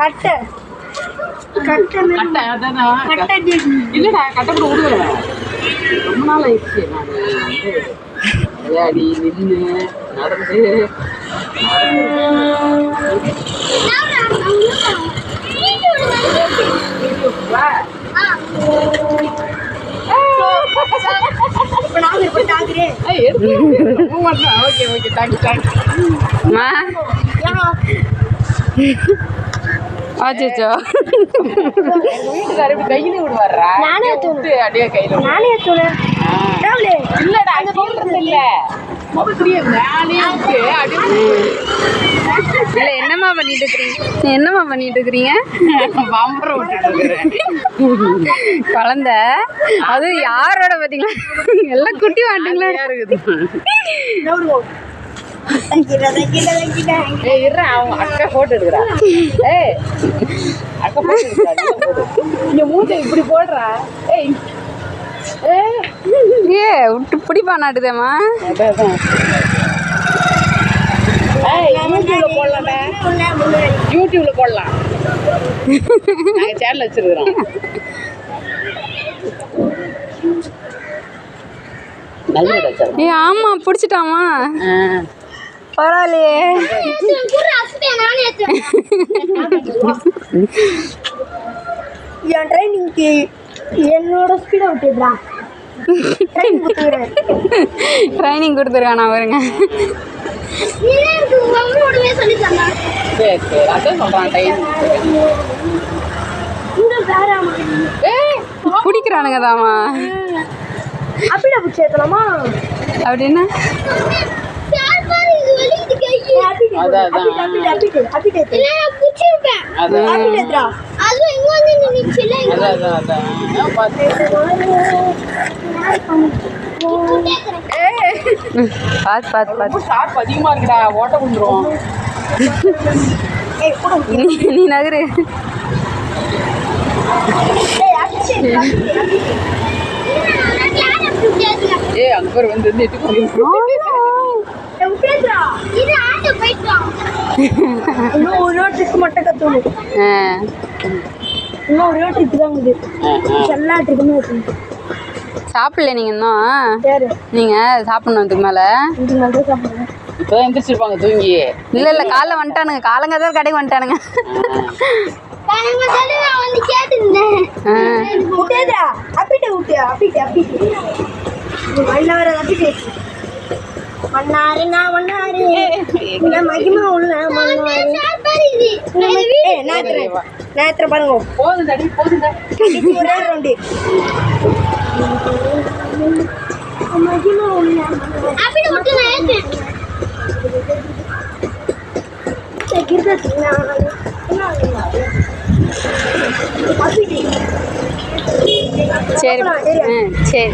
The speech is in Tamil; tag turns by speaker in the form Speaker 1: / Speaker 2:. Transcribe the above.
Speaker 1: கட்டை. கட்டை
Speaker 2: கட்டை அதானா?
Speaker 1: கட்டை
Speaker 2: இல்லடா கட்டை கூட விடுவேன் ரொம்ப நாள் ஆயிடுச்சு. நான் வந்து விளையாடி நின்று நடந்து. Okay okay. இப்படி கையில விடுவாரா?
Speaker 1: நானே
Speaker 2: அப்படியே கையில.
Speaker 1: நானே ராகுலே
Speaker 2: இல்லடா அங்க சொல்றது இல்ல.
Speaker 3: என்னம்மா பண்ணிட்டு இருக்கிறீங்க என்னம்மா பண்ணிட்டு இருக்கிறீங்க குழந்த அது யாரோட பார்த்தீங்களா? எல்லாம் குட்டி வாண்டுங்களா?
Speaker 2: இருக்குது. ஏய் இருடா அவன் அக்கா போட்டோ எடுக்கிறா. ஏய் நீ மூஞ்ச இப்படி போடுறா? ஏய் ஏய்
Speaker 3: ஏ விட்டு பிடிப்பா நாட்டுதேம்மா
Speaker 2: யூடியூப்ல போடலாம்டா யூடியூப்ல போடலாம் நாங்க சேனல் வச்சிருக்கிறோம்
Speaker 3: ஆமாம் பிடிச்சிட்டாமா பரவாயில்லையே
Speaker 1: என் ட்ரைனிங்க்கு என்னோட ஸ்பீடை விட்டுடுறா. ட்ரைனிங்
Speaker 3: கொடுத்துருக்கானா
Speaker 2: ஏய்
Speaker 3: பிடிக்கிறானுங்க தாமா
Speaker 1: அப்படியே பிடிச்சி ஏற்றலாமா
Speaker 3: அப்படின்னா
Speaker 2: அதான், பார்த்து
Speaker 3: பார்த்து
Speaker 2: ரொம்ப ஷார்ப் அதிகமா இருக்குடா ஓட்ட விழுந்துரும்.
Speaker 3: நீ- நீ நகரு.
Speaker 2: ஏய் அங்க வந்து எட்டு
Speaker 1: இன்னும் ஒரு ட்ரிக் மட்டும் கற்றுக்கணும்
Speaker 3: ஆ.
Speaker 1: இன்னும் ஒரே ட்ரிக் தான் இருக்குது எல்லா ட்ரிக்குமே கற்றுக்கணும்
Speaker 3: சாப்பிடல நீங்கள் இன்னும்?
Speaker 1: சரி
Speaker 3: நீங்கள் சாப்பிடணும் அதுக்கு மேலே?
Speaker 1: இது
Speaker 2: இப்பதான் எந்திரிச்சிருப்பாங்க தூங்கி.
Speaker 3: இல்லை இல்லை காலைல வந்துட்டானுங்க. காலங்க கடைக்கு வந்துட்டானுங்க. ஆ.
Speaker 1: விட்டேதா அப்பிட்டு விட்டு அப்பிட்டு அப்பிட்டு மன்னாரு நான் மன்னாரு. இந்த மகிமா உள்ள மன்னாரு. ஏ நேத்திர நேத்திர பாருங்க.
Speaker 2: போதும் தடி. போதும்
Speaker 1: கடைசி ஒரே ரவுண்டு மகிமா உள்ள
Speaker 3: சரி. சரி